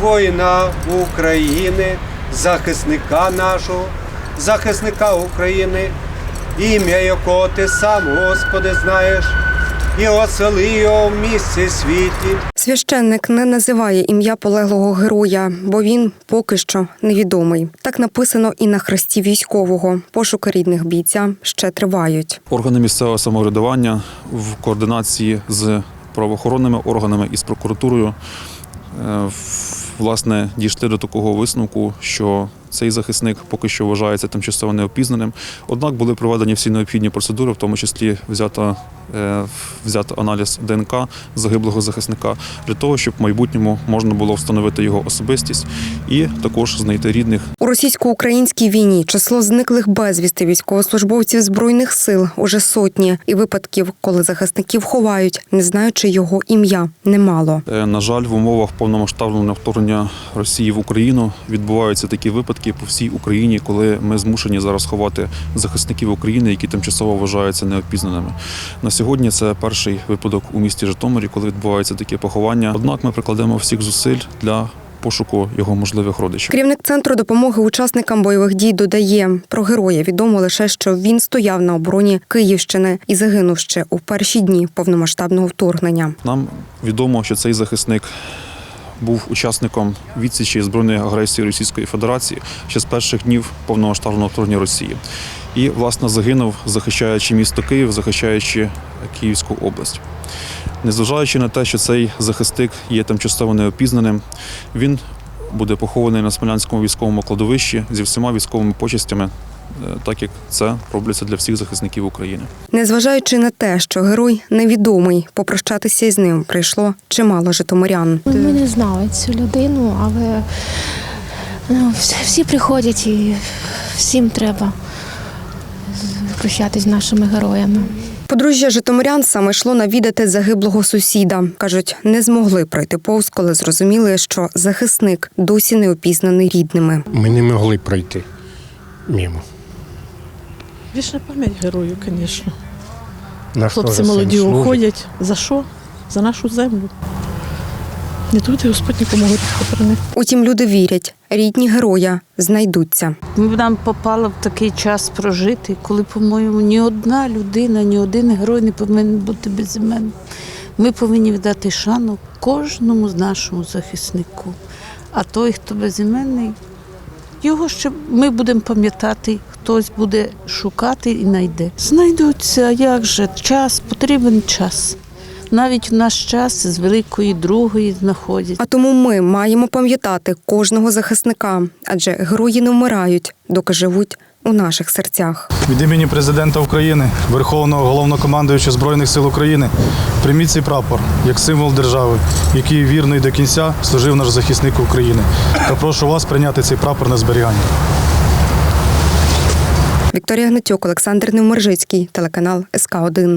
воїна України, захисника нашого, захисника України, ім'я якого ти сам, Господи, знаєш, і осели його в місці світі. Священник не називає ім'я полеглого героя, бо він поки що невідомий. Так написано і на хресті військового. Пошуки рідних бійця ще тривають. Органи місцевого самоврядування в координації з правоохоронними органами і з прокуратурою е, власне дійшли до такого висновку, що цей захисник поки що вважається тимчасово неопізнаним. Однак були проведені всі необхідні процедури, в тому числі взято, е, взято аналіз ДНК загиблого захисника, для того, щоб в майбутньому можна було встановити його особистість і також знайти рідних У російсько-українській війні число зниклих безвісти військовослужбовців збройних сил уже сотні, і випадків, коли захисників ховають, не знаючи його ім'я, немало. Е, На жаль, в умовах повномасштабного вторгнення Росії в Україну відбуваються такі випадки по всій Україні, коли ми змушені зараз ховати захисників України, які тимчасово вважаються неопізнаними. На сьогодні це перший випадок у місті Житомирі, коли відбувається таке поховання. Однак ми прикладемо всіх зусиль для пошуку його можливих родичів. Керівник центру допомоги учасникам бойових дій додає про героя. Відомо лише, що він стояв на обороні Київщини і загинув ще у перші дні повномасштабного вторгнення. Нам відомо, що цей захисник був учасником відсічі збройної агресії Російської Федерації ще з перших днів повномасштабного вторгнення Росії. І, власне, загинув, захищаючи місто Київ, захищаючи Київську область. Незважаючи на те, що цей захисник є тимчасово неопізнаним, він буде похований на Смолянському військовому кладовищі зі всіма військовими почестями, так як це робляться для всіх захисників України. Незважаючи на те, що герой невідомий, попрощатися із ним прийшло чимало житомирян. Ми не знали цю людину, але ну, всі, всі приходять і всім треба прощатись з нашими героями. Подружжя Житомирян саме йшло навідати загиблого сусіда. кажуть, не змогли пройти повз, коли зрозуміли, що захисник досі не опізнаний рідними. Ми не могли пройти мимо. Вічна пам'ять герою, звісно. Наш Хлопці молоді уходять. За що? За нашу землю. Не тут і Господь нікому горіть Утім, люди вірять, рідні героя знайдуться. Ми б нам попало в такий час прожити, коли, по-моєму, ні одна людина, ні один герой не повинен бути безіменним. Ми повинні віддати шану кожному з нашому захиснику. А той, хто безіменний, його ще ми будемо пам'ятати, хтось буде шукати і знайде. Знайдуться, як же, час, потрібен час. Навіть в наш час з великої другої знаходять. А тому ми маємо пам'ятати кожного захисника, адже герої не вмирають, доки живуть у наших серцях. Від імені президента України, Верховного головнокомандуючого Збройних сил України, прийміть цей прапор як символ держави, який вірно і до кінця служив наш захисник України. Та прошу вас прийняти цей прапор на зберігання. Вікторія Гнатюк, Олександр Невмержицький, телеканал СК 1